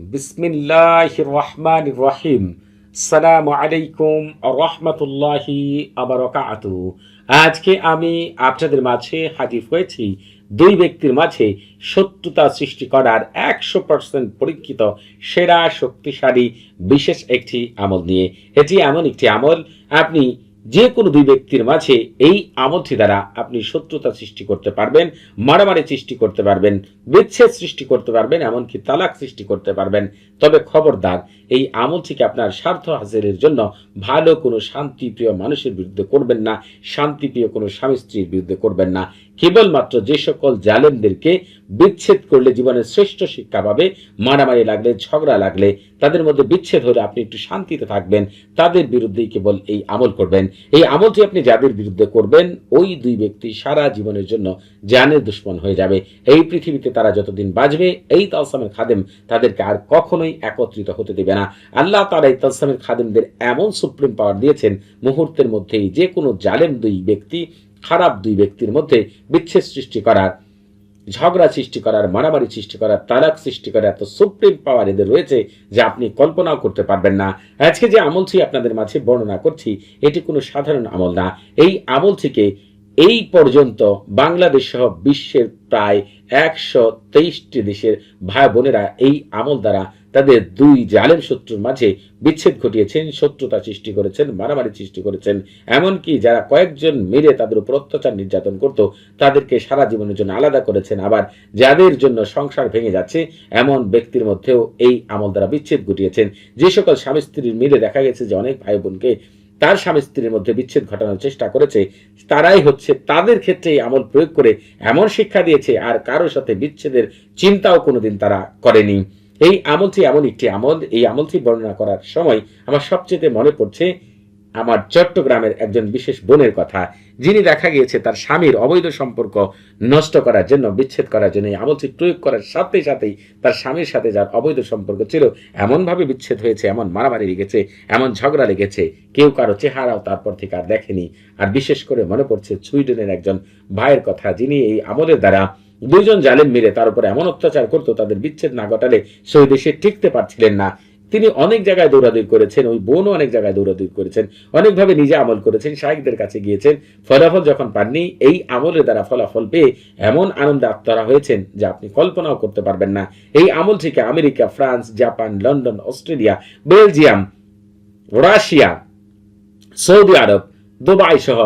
বিসমিল্লাহ রহমান রহিম সালাম আলাইকুম রহমতুল্লাহি আবরকাতু আজকে আমি আপনাদের মাঝে হাজির হয়েছি দুই ব্যক্তির মাঝে শত্রুতা সৃষ্টি করার একশো পার্সেন্ট পরীক্ষিত, সেরা, শক্তিশালী, বিশেষ একটি আমল নিয়ে। এটি এমন একটি আমল, আপনি যে কোনো দুই ব্যক্তির মাঝে এই আমথি দ্বারা আপনি শত্রুতা সৃষ্টি করতে পারবেন, মারামারি সৃষ্টি করতে পারবেন, বিচ্ছেদ সৃষ্টি করতে পারবেন, এমনকি তালাক সৃষ্টি করতে পারবেন। তবে খবরদার এই আমলটিকে আপনার স্বার্থ হাসিলের জন্য ভালো কোনো শান্তিপ্রিয় মানুষের বিরুদ্ধে করবেন না, শান্তিপ্রিয় কোনো স্বামী স্ত্রীর বিরুদ্ধে করবেন না। কেবলমাত্র যে সকল জালেমদেরকে বিচ্ছেদ করলে জীবনের শ্রেষ্ঠ শিক্ষা পাবে, মারামারি লাগলে, ঝগড়া লাগলে, তাদের মধ্যে বিচ্ছেদ হলে আপনি একটু শান্তিতে থাকবেন, তাদের বিরুদ্ধেই কেবল এই আমল করবেন। এই আমলটি আপনি যাদের বিরুদ্ধে করবেন, ওই দুই ব্যক্তি সারা জীবনের জন্য জানের দুশ্মন হয়ে যাবে। এই পৃথিবীতে তারা যতদিন বাঁচবে, এই তালসামের খাদেম তাদেরকে আর কখনোই একত্রিত হতে দেবে না। আল্লাহ তারা এই তালসামের খাদেমদের এমন সুপ্রিম পাওয়ার দিয়েছেন, মুহূর্তের মধ্যেই যে কোনো জালেম দুই ব্যক্তি, খারাপ দুই ব্যক্তির মধ্যে বিচ্ছেদ সৃষ্টি করার, ঝগড়া সৃষ্টি করার, মারামারি সৃষ্টি করার, তালাক সৃষ্টি করার এত সুপ্রিম পাওয়ার এদের রয়েছে যে আপনি কল্পনাও করতে পারবেন না। আজকে যে আমলটি আপনাদের মাঝে বর্ণনা করছি, এটি কোনো সাধারণ আমল না। এই আমল থেকে এই পর্যন্ত বাংলাদেশ সহ বিশ্বের প্রায় একশো তেইশটি দেশের ভাই বোনেরা এই আমল দ্বারা তাদের দুই জালেম শত্রুর মাঝে বিচ্ছেদ ঘটিয়েছেন, শত্রুতা সৃষ্টি করেছেন, মারামারি সৃষ্টি করেছেন। এমনকি যারা কয়েকজন মিলে তাদের উপর অত্যাচার নির্যাতন করত, তাদেরকে সারা জীবনের জন্য আলাদা করেছেন। আবার যাদের জন্য সংসার ভেঙে যাচ্ছে, এমন ব্যক্তির মধ্যেও এই আমল দ্বারা বিচ্ছেদ ঘটিয়েছেন। যে সকল স্বামী স্ত্রীর মিলে দেখা গেছে যে অনেক ভাই বোনকে তার স্বামী স্ত্রীর মধ্যে বিচ্ছেদ ঘটানোর চেষ্টা করেছে, তারাই হচ্ছে তাদের ক্ষেত্রে এই আমল প্রয়োগ করে এমন শিক্ষা দিয়েছে, আর কারোর সাথে বিচ্ছেদের চিন্তাও কোনোদিন তারা করেনি। এই আমলটি এমন একটি আমল, এই আমলটি বর্ণনা করার সময় আমার সবচেয়ে মনে পড়ছে আমার চট্টগ্রামের একজন বিশেষ বোনের কথা। যিনি দেখা গিয়েছে তার স্বামীর অবৈধ সম্পর্ক নষ্ট করার জন্য, বিচ্ছেদ করার জন্য এই আমলটি প্রয়োগ করার সাথে সাথেই তার স্বামীর সাথে যার অবৈধ সম্পর্ক ছিল, এমনভাবে বিচ্ছেদ হয়েছে, এমন মারামারি লেগেছে, এমন ঝগড়া লেগেছে, কেউ কারও চেহারাও তারপর থেকে আর দেখেনি। আর বিশেষ করে মনে পড়ছে সুইডেনের একজন ভাইয়ের কথা, যিনি এই আমলের দ্বারা দুইজন জালেম মিলে তার উপর এমন অত্যাচার করতো, তাদের বিচ্ছেদ না ঘটালে সেই দেশে টিকতে পারছিলেন না। তিনি অনেক জায়গায় দৌড়াদৌড়ি করেছেন, ওই বোনও অনেক জায়গায় দৌড়াদৌড়ি করেছেন, অনেকভাবে নিজে আমল করেছেন শাহেকদের কাছে গিয়েছেন। ফলাফল যখন পাননি, এই আমলের দ্বারা ফলাফল পেয়ে এমন আনন্দে আত্মরা হয়েছেন যে আপনি কল্পনাও করতে পারবেন না। এই আমল থেকে America, France, Japan, London, Australia, Belgium, Russia, Saudi Arab Dubai সহ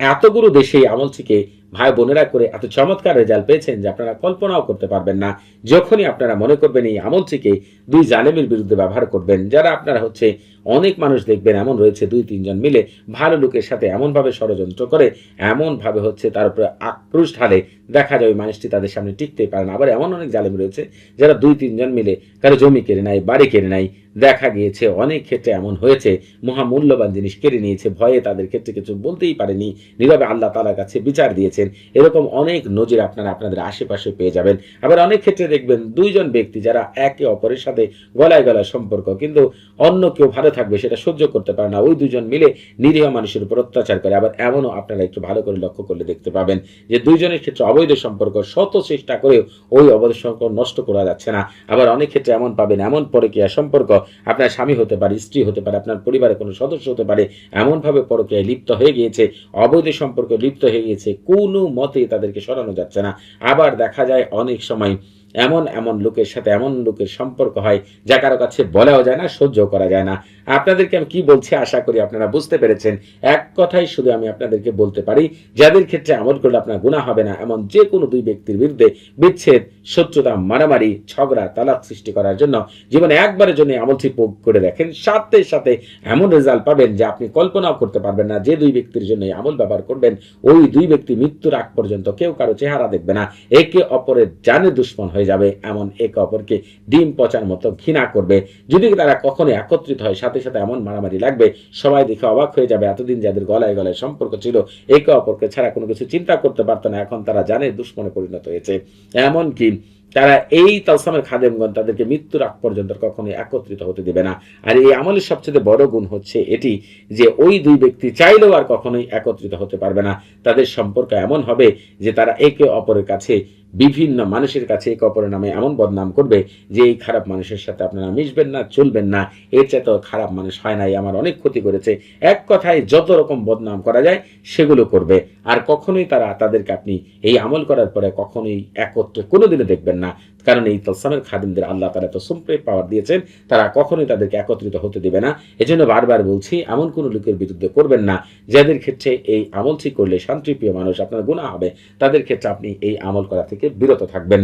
এতগুলো দেশে এই আমল থেকে ভাই বোনেরা করে এত চমৎকার রেজাল্ট পেয়েছেন যে আপনারা কল্পনাও করতে পারবেন না। যখনই আপনারা মনে করবেন এই আমলটিকে দুই জালেমের বিরুদ্ধে ব্যবহার করবেন, যারা আপনারা হচ্ছে অনেক মানুষ দেখবেন এমন রয়েছে দুই, তিনজন মিলে ভালো লোকের সাথে এমনভাবে ষড়যন্ত্র করে, এমনভাবে হচ্ছে তার উপরে আক্রোশ ঢালে দেখা যায় ওই মানুষটি তাদের সামনে টিকতেই পারে না। আবার এমন অনেক জালেম রয়েছে যারা দুই তিনজন মিলে কারও জমি কেড়ে নেয়, বাড়ি কেড়ে নেয়। দেখা গিয়েছে অনেক ক্ষেত্রে এমন হয়েছে। মহামূল্যবান জিনিস কেড়ে নিয়েছে। ভয়ে তাদের ক্ষেত্রে কিছু বলতেই পারেনি। নীরবে আল্লাহ তালার কাছে বিচার দিয়েছেন। এরকম অনেক নজির আপনারা আপনাদের আশেপাশে পেয়ে যাবেন। আবার অনেক ক্ষেত্রে দেখবেন দুইজন ব্যক্তি যারা একে অপরের সাথে গলায় গলায় সম্পর্ক, কিন্তু অন্য কেউ ভালো থাকবে সেটা সহ্য করতে পারে না। ওই দুজন মিলে নিরীহ মানুষের উপর অত্যাচার করে। আবার এমনও আপনারা একটু ভালো করে লক্ষ্য করলে দেখতে পাবেন যে দুইজনের ক্ষেত্রে অবৈধ সম্পর্ক শত চেষ্টা করেও ওই অবৈধ সম্পর্ক নষ্ট করা যাচ্ছে না। আবার অনেক ক্ষেত্রে এমন পাবেন, এমন পরকীয়া সম্পর্ক, আপনার স্বামী হতে পারে, স্ত্রী হতে পারে, আপনার পরিবারের কোনো সদস্য হতে পারে, এমনভাবে পরকীয়ায় লিপ্ত হয়ে গিয়েছে, অবৈধ সম্পর্ক লিপ্ত হয়ে গিয়েছে, কোনো মতে তাদেরকে সরানো যাচ্ছে না। আবার দেখা যায় অনেক সময় এমন এমন লোকের সাথে এমন লোকের সম্পর্ক হয় যা কারও কাছে বলাও যায় না সহ্য করা যায় না। আপনাদেরকে আমি কি বলছি আশা করি আপনারা বুঝতে পেরেছেন। এক কথাই শুধু আমি আপনাদেরকে বলতে পারি, যাদের ক্ষেত্রে আমল করলে আপনার গুণা হবে না, এমন যে কোনো দুই ব্যক্তির বিরুদ্ধে বিচ্ছেদ, শত্রুতা, মারামারি, ঝগড়া, তালাক সৃষ্টি করার জন্য জীবনে একবারের জন্য আমলটি প্রয়োগ করে দেখেন। সাথে সাথে এমন রেজাল্ট পাবেন যে আপনি কল্পনাও করতে পারবেন না যে দুই ব্যক্তির জন্য আমল ব্যবহার করবেন। ওই দুই ব্যক্তি মৃত্যুর আগ পর্যন্ত কেউ কারও চেহারা দেখবে না। একে অপরের জানে দুশ্মন হয়ে যাবে, এমন একে অপরকে ডিম পচার মতো ঘৃণা করবে। যদি তারা কখনো একত্রিত হয়, সাথে সাথে এমন মারামারি লাগবে, সবাই দেখে অবাক হয়ে যাবে। এতদিন যাদের গলায় গলায় সম্পর্ক ছিল, একে অপরকে ছাড়া কোনো কিছু চিন্তা করতে পারতো না। এখন তারা জানে দুশ্মনে পরিণত হয়েছে। এমনকি তারা এই তালসামের খাদেমগণ তাদেরকে মৃত্যুর আগ পর্যন্ত কখনোই একত্রিত হতে দেবে না। আর এই আমলের সবচেয়ে বড় গুণ হচ্ছে এটি যে ওই দুই ব্যক্তি চাইলেও আর কখনোই একত্রিত হতে পারবে না। তাদের সম্পর্ক এমন হবে যে তারা একে অপরের কাছে, বিভিন্ন মানুষের কাছে একে অপরের নামে এমন বদনাম করবে যে এই খারাপ মানুষের সাথে আপনারা মিশবেন না, চলবেন না। এর চাইতেও খারাপ মানুষ হয় নাই, আমার অনেক ক্ষতি করেছে। এক কথায় যত রকম বদনাম করা যায়, সেগুলো করবে। আর কখনোই তারা তাদেরকে আপনি এই আমল করার পরে কখনোই একত্রে কোনোদিনও দেখবেন না। কারণ এই তলসামের খাদিমদের আল্লাহ তারা তো সুম্প্রে পাওয়ার দিয়েছেন, তারা কখনোই তাদেরকে একত্রিত হতে দেবে না। এজন্য বারবার বলছি, এমন কোনো লোকের বিরুদ্ধে করবেন না, যাদের ক্ষেত্রে এই আমলটি করলে শান্তিপ্রিয় মানুষ আপনার গুণা হবে, তাদের ক্ষেত্রে আপনি এই আমল করা থেকে বিরত থাকবেন।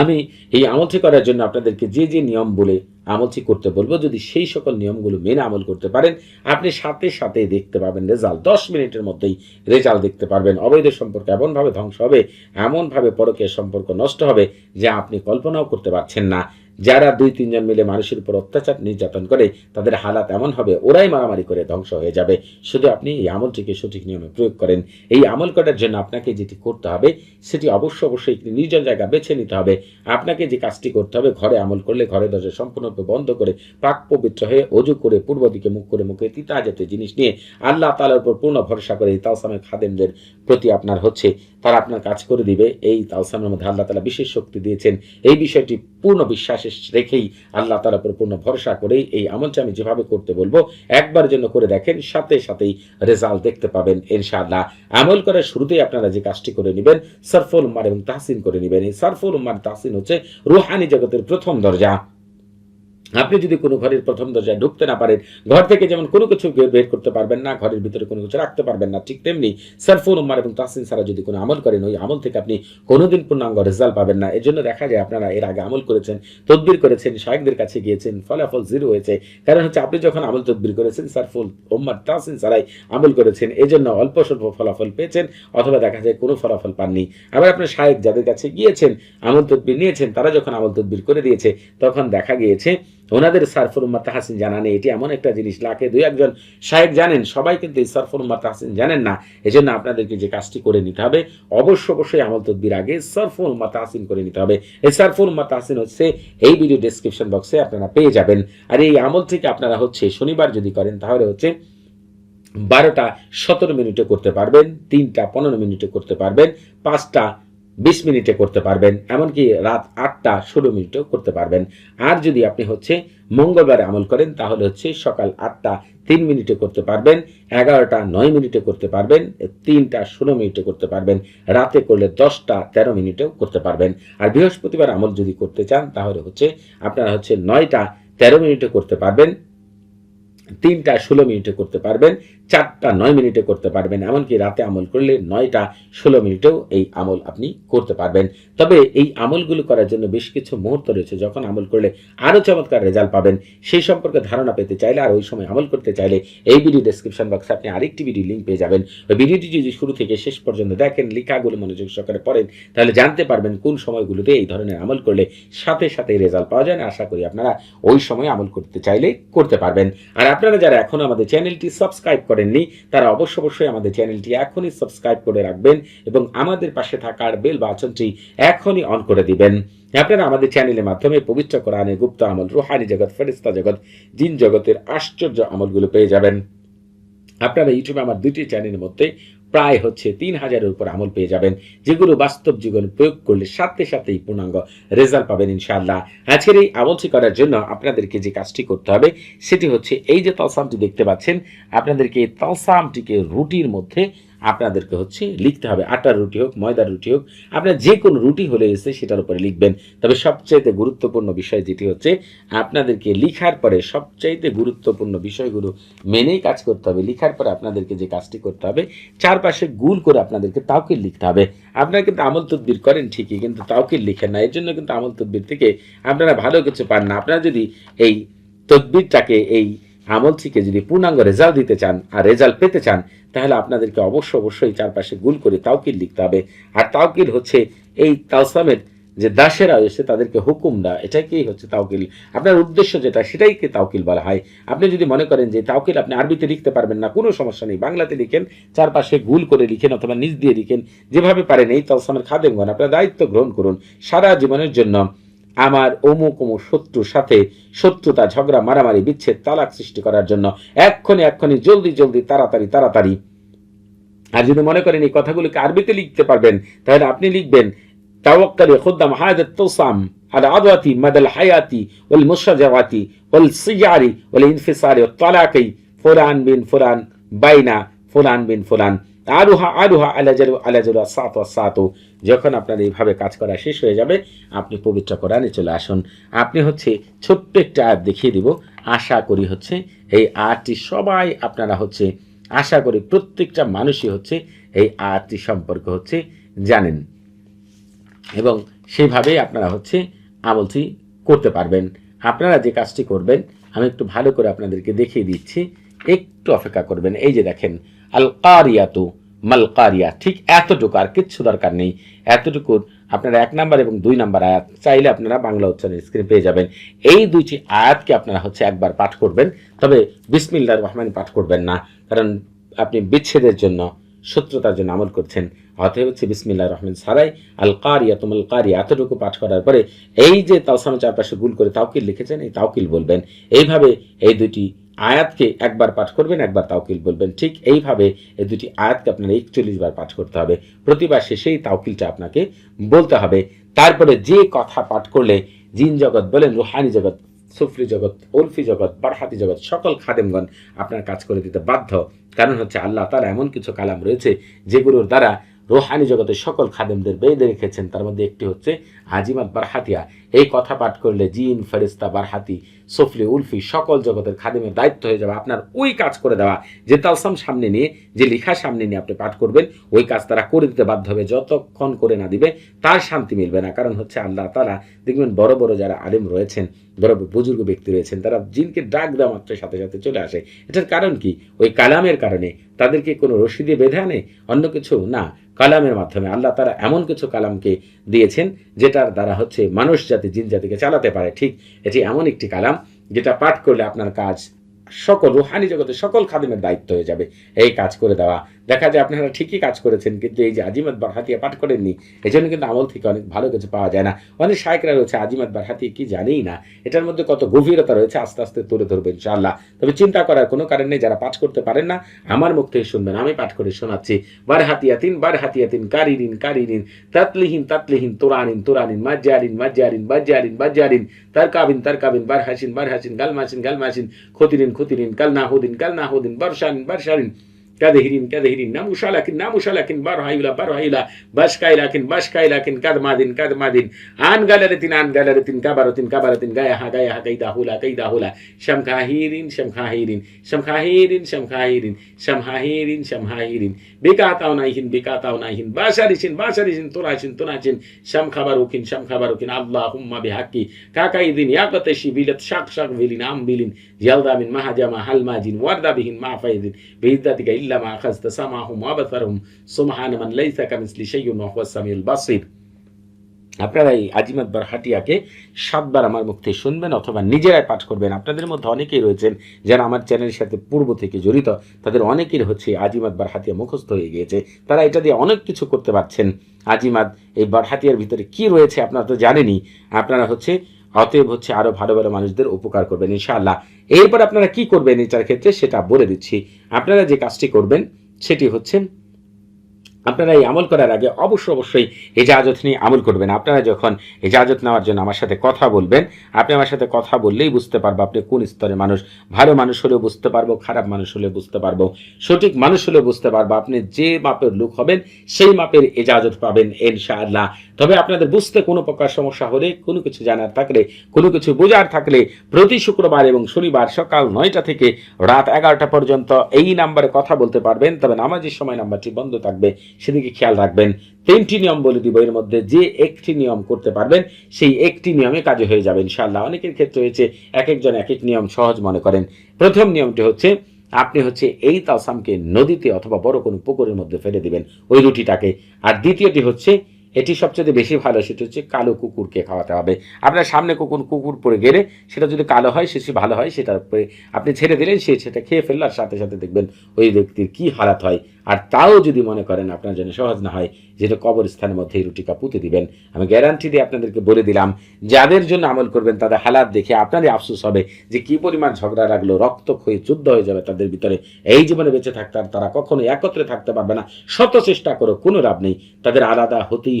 আমি এই আমলটি করার জন্য আপনাদেরকে যে যে নিয়ম বলে আমলটি করতে বলব, যদি সেই সকল নিয়মগুলো মেনে আমল করতে পারেন, আপনি সাথে সাথে দেখতে পাবেন রেজাল্ট। দশ মিনিটের মধ্যেই রেজাল্ট দেখতে পারবেন। অবৈধ সম্পর্ক এমনভাবে ধ্বংস হবে, এমনভাবে পরকের সম্পর্ক নষ্ট হবে যা আপনি কল্পনাও করতে পারছেন না। যারা দুই তিনজন মিলে মানুষের উপর অত্যাচার নির্যাতন করে, তাদের হালাত এমন হবে, ওরাই মারামারি করে ধ্বংস হয়ে যাবে। শুধু আপনি এই আমলটিকে সঠিক নিয়মে প্রয়োগ করেন। এই আমল করার জন্য আপনাকে যেটি করতে হবে, সেটি অবশ্য অবশ্যই একটি নির্জন জায়গা বেছে নিতে হবে। আপনাকে যে কাজটি করতে হবে, ঘরে আমল করলে ঘরে দরজা সম্পূর্ণরূপে বন্ধ করে, পাক পবিত্র হয়ে অজু করে, পূর্ব দিকে মুখ করে মুখে তিতা জাতীয় জিনিস নিয়ে আল্লাহ তালার উপর পূর্ণ ভরসা করে এই খাদেমদের প্রতি আপনার হচ্ছে, তারা আপনার কাজ করে দিবে। এই তাওসামের মধ্যে আল্লাহ তালা বিশেষ শক্তি দিয়েছেন। এই বিষয়টি পূর্ণ বিশ্বাসে রেখেই আল্লাহ তার উপর পূর্ণ ভরসা করেই এই আমলটা আমি যেভাবে করতে বলব, একবার জন্য করে দেখেন, সাথে সাথেই রেজাল্ট দেখতে পাবেন, ইনশাআল্লাহ। আমল করার শুরুতেই আপনারা যে কাজটি করে নেবেন, সরফুল উম্মার এবং তাহসিন করে নেবেন। এই সরফুল উম্মার তাহসিন হচ্ছে রুহানি জগতের প্রথম দরজা। আপনি যদি কোনো ঘরের প্রথম দরজায় ঢুকতে না পারেন, ঘর থেকে যেমন কোনো কিছু বের করতে পারবেন না, ঘরের ভিতরে কোনো কিছু রাখতে পারবেন না, ঠিক তেমনি সারফুল উম্মার এবং তাসিন সারা যদি কোনো আমল করেন, ওই আমল থেকে আপনি কোনোদিন পূর্ণাঙ্গ রেজাল্ট পাবেন না। এর জন্য দেখা যায় আপনারা এর আগে আমল করেছেন, তদবির করেছেন শাহেকদের কাছে গিয়েছেন, ফলাফল জিরো হয়েছে। কারণ হচ্ছে আপনি যখন আমল তদবির করেছেন সারফুল উম্মার তাসিন সারাই আমল করেছেন এই জন্য অল্প স্বল্প ফলাফল পেয়েছেন, অথবা দেখা যায় কোনো ফলাফল পাননি। আবার আপনার শাহেক যাদের কাছে গিয়েছেন, আমল তদবির নিয়েছেন, তারা যখন আমল তদবির করে দিয়েছে, তখন দেখা গিয়েছে ওনাদের সারফুল উম্মা তাহাসিন জানা নেই। এটি এমন একটা জিনিস, লাখে দুই একজন সাহেব জানেন, সবাই কিন্তু এই সারফুল উম্মা তাহাসিন জানেন না। এজন্য আপনাদেরকে যে কাজটি করে নিতে হবে, অবশ্য অবশ্যই আমল তদবির আগে সারফুল উম্মা তাহাসিন করে নিতে হবে। এই সারফুল উম্মা তাহাসিন হচ্ছে, এই ভিডিও ডেসক্রিপশন বক্সে আপনারা পেয়ে যাবেন। আর এই আমল থেকে আপনারা হচ্ছে শনিবার যদি করেন, তাহলে হচ্ছে বারোটা সতেরো মিনিটে করতে পারবেন, তিনটা পনেরো মিনিটে করতে পারবেন, পাঁচটা বিশ মিনিটে করতে পারবেন, এমনকি রাত আটটা ষোলো মিনিটেও করতে পারবেন। আর যদি আপনি হচ্ছে মঙ্গলবারে আমল করেন, তাহলে হচ্ছে সকাল আটটা তিন মিনিটে করতে পারবেন, এগারোটা নয় মিনিটে করতে পারবেন, তিনটা ষোলো মিনিটে করতে পারবেন, রাতে করলে দশটা তেরো মিনিটেও করতে পারবেন। আর বৃহস্পতিবার আমল যদি করতে চান, তাহলে হচ্ছে আপনারা হচ্ছে নয়টা তেরো মিনিটে করতে পারবেন, তিনটা ষোলো মিনিটে করতে পারবেন চারটা নয় মিনিটে করতে পারবেন, এমনকি রাতে আমল করলে নয়টা ষোলো মিনিটেও এই আমল আপনি করতে পারবেন। তবে এই আমলগুলো করার জন্য বেশ কিছু মুহূর্ত রয়েছে, যখন আমল করলে আরও চমৎকার রেজাল্ট পাবেন। সেই সম্পর্কে ধারণা পেতে চাইলে আর ওই সময় আমল করতে চাইলে এই ভিডিও ডেসক্রিপশন বক্সে আপনি আরেকটি ভিডিও লিঙ্ক পেয়ে যাবেন। ওই ভিডিওটি যদি শুরু থেকে শেষ পর্যন্ত দেখেন, লেখাগুলো মনোযোগ সহকারে পড়েন, তাহলে জানতে পারবেন কোন সময়গুলোতে এই ধরনের আমল করলে সাথে সাথে রেজাল্ট পাওয়া যায়। না আশা করি আপনারা ওই সময় আমল করতে চাইলে করতে পারবেন। আর আপনারা যারা এখনও আমাদের চ্যানেলটি সাবস্ক্রাইব করেননি, তারা অবশ্য অবশ্যই আমাদের চ্যানেলটি এখনই সাবস্ক্রাইব করে রাখবেন এবং আমাদের পাশে থাকার বেল বাচনটি এখনই অন করে দিবেন। আপনারা আমাদের চ্যানেলের মাধ্যমে পবিত্র কোরআনে গুপ্ত আমল, রুহানি জগৎ ফেরিস্তা জগৎ, জিন জগতের আশ্চর্য আমলগুলো পেয়ে যাবেন। আপনারা ইউটিউবে আমার দুটি চ্যানেলের মধ্যে প্রায় হচ্ছে তিন হাজারের উপর আমল পেয়ে যাবেন, যেগুলো বাস্তব জীবনে প্রয়োগ করলে সাথে সাথেই পূর্ণাঙ্গ রেজাল্ট পাবেন ইনশাআল্লাহ। আজকের এই আমলটি করার জন্য আপনাদেরকে যে কাজটি করতে হবে, সেটি হচ্ছে এই যে তলসামটি দেখতে পাচ্ছেন, আপনাদেরকে এই তলসামটিকে রুটির মধ্যে আপনাদেরকে হচ্ছে লিখতে হবে। আটার রুটি হোক, ময়দার রুটি হোক, আপনার যে কোনো রুটি হলে এসে সেটার উপরে লিখবেন। তবে সবচাইতে গুরুত্বপূর্ণ বিষয় যেটি হচ্ছে, আপনাদেরকে লিখার পরে সবচাইতে গুরুত্বপূর্ণ বিষয়গুলো মেনেই কাজ করতে হবে। লিখার পরে আপনাদেরকে যে কাজটি করতে হবে, চারপাশে গুল করে আপনাদেরকে তাওকিল লিখতে হবে। আপনারা কিন্তু আমল তদ্বির করেন ঠিকই, কিন্তু তাওকিল লিখেন না। এর জন্য কিন্তু আমল তদ্বির থেকে আপনারা ভালো কিছু পান না। আপনারা যদি এই তদ্বিরটাকে, এই আমল থেকে যদি পূর্ণাঙ্গ রেজাল্ট দিতে চান আর রেজাল্ট পেতে চান, তাহলে আপনাদেরকে অবশ্য অবশ্যই চারপাশে গুল করে তাওকিল লিখতে হবে। আর তাওকিল হচ্ছে এই তাওসামের যে দাসেরা এসে তাদেরকে হুকুম দেওয়া এটাকেই হচ্ছে তাওকিল। আপনার উদ্দেশ্য যেটা সেটাই কি তাওকিল বলা হয়। আপনি যদি মনে করেন যে তাওকিল আপনি আরবিতে লিখতে পারবেন না, কোনো সমস্যা নেই, বাংলাতে লিখেন, চারপাশে গুল করে লিখেন অথবা নিজ দিয়ে লিখেন, যেভাবে পারেন এই তলসামের খাদেমগণ, আপনার দায়িত্ব গ্রহণ করুন। সারা জীবনের জন্য আমার অমুক অমুক শত্রুর সাথে শত্রুতা ঝগড়া মারামারি বিচ্ছেদ তালাক সৃষ্টি করার জন্য এক্ষণে এক্ষণে জলদি জলদি তাড়াতাড়ি তাড়াতাড়ি আর যদি মনে করেন এই কথাগুলোকে আরবিতে লিখতে পারবেন তাহলে আপনি লিখবেন توكل قدام هذا التصام على عضوتي مدى الحياة والمشجرات والصيار والانفصال والطلاق فلان بن فلان بين فلان بن فلان আরুহা আরুহা আলাজালু আলাজালু সাত সাত যখন আপনার এইভাবে কাজ করা শেষ হয়ে যাবে, আপনি পবিত্র কোরআনে চলে আসুন। আপনি হচ্ছে ছোট্ট একটা আয়াত দেখিয়ে দিব। আশা করি হচ্ছে এই আয়াতটি সবাই আপনারা হচ্ছে, আশা করি প্রত্যেকটা মানুষই হচ্ছে এই আয়াতটি সম্পর্কে হচ্ছে জানেন। এবং সেইভাবেই আপনারা হচ্ছে আমলটি করতে পারবেন। আপনারা যে কাজটি করবেন, আমি একটু ভালো করে আপনাদেরকে দেখিয়ে দিচ্ছি। একটু অপেক্ষা করবেন। এই যে দেখেন আল কারিয়াতু মাল কারিয়া ঠিক এতটুকু আর কিচ্ছু দরকার নেই। এতটুকুর আপনারা এক নাম্বার এবং দুই নাম্বার আয়াত চাইলে আপনারা বাংলা উচ্চারণ স্ক্রিনে পেয়ে যাবেন। এই দুইটি আয়াতকে আপনারা হচ্ছে একবার পাঠ করবেন, তবে বিসমিল্লাহ রহমান পাঠ করবেন না, কারণ আপনি বিচ্ছেদের জন্য, শত্রুতার জন্য আমল করছেন। অতএব হচ্ছে বিসমিল্লাহ রহমান সারাই আল কারিয়া তুমল কারিয়া এতটুকু পাঠ করার পরে এই যে তাওসামের চারপাশে গুল করে তাওকিল লিখেছেন, এই তাওকিল বলবেন। এইভাবে এই দুটি আয়াতকে একবার পাঠ করবেন, একবার তাওকিল বলবেন। ঠিক এইভাবে এই দুটি আয়াতকে আপনার একচল্লিশ বার পাঠ করতে হবে। প্রতিবার শেষেই তাওকিলটা আপনাকে বলতে হবে। তারপরে যে কথা পাঠ করলে জিন জগৎ বলেন, রুহানি জগৎ, সুফরি জগৎ, উলফি জগৎ, বারহাতি জগৎ, সকল খাদেমগণ আপনার কাজ করে দিতে বাধ্য। কারণ হচ্ছে আল্লাহ তারা এমন কিছু কালাম রয়েছে যেগুলোর দ্বারা রোহানি জগতের সকল খাদেমদের বেঁধে রেখেছেন। তার মধ্যে একটি হচ্ছে আজিমাত বারহাতিয়া। এই কথা পাঠ করলে জিন ফেরিস্তা বারহাতি, সফলি, উলফি সকল জগতের খাদিমের দায়িত্ব হয়ে যাবে আপনার ওই কাজ করে দেওয়া, যে তালসাম সামনে নিয়ে, যে লেখা সামনে নিয়ে আপনি পাঠ করবেন, ওই কাজ তারা করে দিতে বাধ্য হবে, যতক্ষণ করে না দিবে, তার শান্তি মিলবে না। কারণ হচ্ছে আল্লাহ তালা দেখবেন বড় বড় যারা আলেম রয়েছেন, বড় বুজুর্গ ব্যক্তি রয়েছেন, তারা জিনকে ডাক দেওয়া মাত্র সাথে সাথে চলে আসে। এটার কারণ কি? ওই কালামের কারণে তাদেরকে কোনো রশি দিয়ে বেঁধে আনে? অন্য কিছু? না। কালামের মাধ্যমে আল্লাহ তারা এমন কিছু কালামকে দিয়েছেন, যেটার দ্বারা হচ্ছে মানুষ জাতি, জিন জাতিকে চালাতে পারে। ঠিক এটি এমন একটি কালাম যেটা পাঠ করলে আপনার কাজ সকল রুহানি জগতের সকল খাদিমের দায়িত্ব হয়ে যাবে। এই কাজ করে দেওয়া। দেখা যায় আপনারা ঠিকই কাজ করেছেন, কিন্তু এই যে আজিমত বারহাতিয়া পাঠ করেননি এই জন্য কিন্তু আমল থেকে অনেক ভালো কিছু পাওয়া যায় না। অনেক শায়করা রয়েছে, আজিমত বারহাতিয়া কি জানেই না। এটার মধ্যে কত গভীরতা রয়েছে, আস্তে আস্তে তুলে ধরবে ইনশাআল্লাহ। তবে চিন্তা করার কোনো কারণ নেই, যারা পাঠ করতে পারেন না, আমার মুখ থেকে শুনবেন, আমি পাঠ করে শোনাচ্ছি। বার হাতিয়াতিন বার হাতিয়াতিন কারিরিন কারিরিন, তাতলিহীন তাতলিহীন, তোরানিন তোরানিন, মাজ্জারিন মাজ্জারিন বাজ্জারিন বাজ্জারিন তার কাবিন তার কাবিন বার হাসিন বার হাসিন গালমাসিন গালমাসিন খতিরিন খতিরিন কাল নাহুদিন كذا هيرين كذا هيرين ناموشا لكن ناموشا لكن بارها يلا بارها يلا باشكا لكن باشكا لكن كذا ما دين كذا ما دين. آن غالرتين آن غالرتين كبارتين كبارتين غايا ها غايا ها كيدا هولا كيدا هولا. شم كاهيرين شم كاهيرين شم كاهيرين شم كاهيرين شم هاهيرين شم هاهيرين بيكا تاونا هين بيكا تاونا هين باشاريشين باشاريشين توراشين توراشين شم خبرو كين شم خبرو كين الله خبروكين. اللهم كا كاي دين يا قتشي بيلت شق شق بيلين عم بيلين. جلدا من ما هجا ما هل ما حلماجين وردا بهن ما فايدين. بإذتك إلا ما أخذت سمعهم وأبصرهم سبحان من ليس كمثل شيء وهو السميع البصير আপনারা এই আজিমাত বার হাটিয়াকে সাতবার আমার মুখ থেকে শুনবেন অথবা নিজেরাই পাঠ করবেন আপনাদের মধ্যে অনেকেই রয়েছেন যারা আমার চ্যানেলের সাথে পূর্ব থেকে জড়িত তাদের অনেকের হচ্ছে আজিমাত বার হাতিয়া মুখস্থ হয়ে গিয়েছে তারা এটা দিয়ে অনেক কিছু করতে পারছেন আজিমাত এই বার হাতিয়ার ভিতরে কি রয়েছে আপনারা তো জানেনই আপনারা হচ্ছে অতএব হচ্ছে আরও ভালো ভালো মানুষদের উপকার করবেন, ইনশাআল্লাহ। এরপর আপনারা কি করবেন এটার ক্ষেত্রে সেটা বলে দিচ্ছি। আপনারা যে কাজটি করবেন, সেটি হচ্ছে আপনারা এই আমল করার আগে অবশ্যই অবশ্যই এজাজত নিয়ে আমল করবেন। আপনারা যখন এজাজত নেওয়ার জন্য আমার সাথে কথা বলবেন, আপনি আমার সাথে কথা বললেই বুঝতে পারব আপনি কোন স্তরের মানুষ। ভালো মানুষ হলেও বুঝতে পারব, খারাপ মানুষ হলেও বুঝতে পারব। সঠিক মানুষ হলেও বুঝতে পারব। আপনি যে মাপের লোক হবেন, সেই মাপের এজাজত পাবেন ইনশাআল্লাহ। তবে আপনাদের বুঝতে কোনো প্রকার সমস্যা হলে, কোনো কিছু জানার থাকলে, কোনো কিছু বোঝার থাকলে প্রতি শুক্রবার এবং শনিবার সকাল নয়টা থেকে রাত এগারোটা পর্যন্ত এই নাম্বারে কথা বলতে পারবেন। তবে নামাজের সময় নাম্বারটি বন্ধ থাকবে। সেদিকে খেয়াল রাখবেন। তিনটি নিয়ম বলে দিব, এর মধ্যে যে একটি নিয়ম করতে পারবেন, সেই একটি নিয়মে কাজে হয়ে যাবে ইনশাল্লাহ অনেকের ক্ষেত্রে হয়েছে, এক একজন এক এক নিয়ম সহজ মনে করেন। প্রথম নিয়মটি হচ্ছে, আপনি হচ্ছে এই তালসামকে নদীতে অথবা বড় কোনো পুকুরের মধ্যে ফেলে দিবেন, ওই রুটিটাকে। আর দ্বিতীয়টি হচ্ছে এটি সবচেয়ে বেশি ভালো, সেটা হচ্ছে কালো কুকুরকে খাওয়াতে হবে। আপনার সামনে কুকুর কুকুর পড়ে গেলে, সেটা যদি কালো হয়, সে ভালো হয় সেটার উপরে আপনি ছেড়ে দিলেন, সে সেটা খেয়ে ফেলল, আর সাথে সাথে দেখবেন ওই ব্যক্তির কি হালাত হয়। আর তাও যদি মনে করেন আপনার জন্য সহজ না হয়, যেটা কবরস্থানের মধ্যে রুটিকা পুঁতে দিবেন। আমি গ্যারান্টি দিয়ে আপনাদেরকে বলে দিলাম, যাদের জন্য আমল করবেন, তাদের হালাত দেখে আপনারই আফসোস হবে যে কি পরিমাণ ঝগড়া লাগল, রক্ত ক্ষয়ে যুদ্ধ হয়ে যাবে তাদের ভিতরে। এই জীবনে বেঁচে থাকতে আর তারা কখনো একত্রে থাকতে পারবে না। শত চেষ্টা করো, কোনো লাভ নেই। তাদের আলাদা হতেই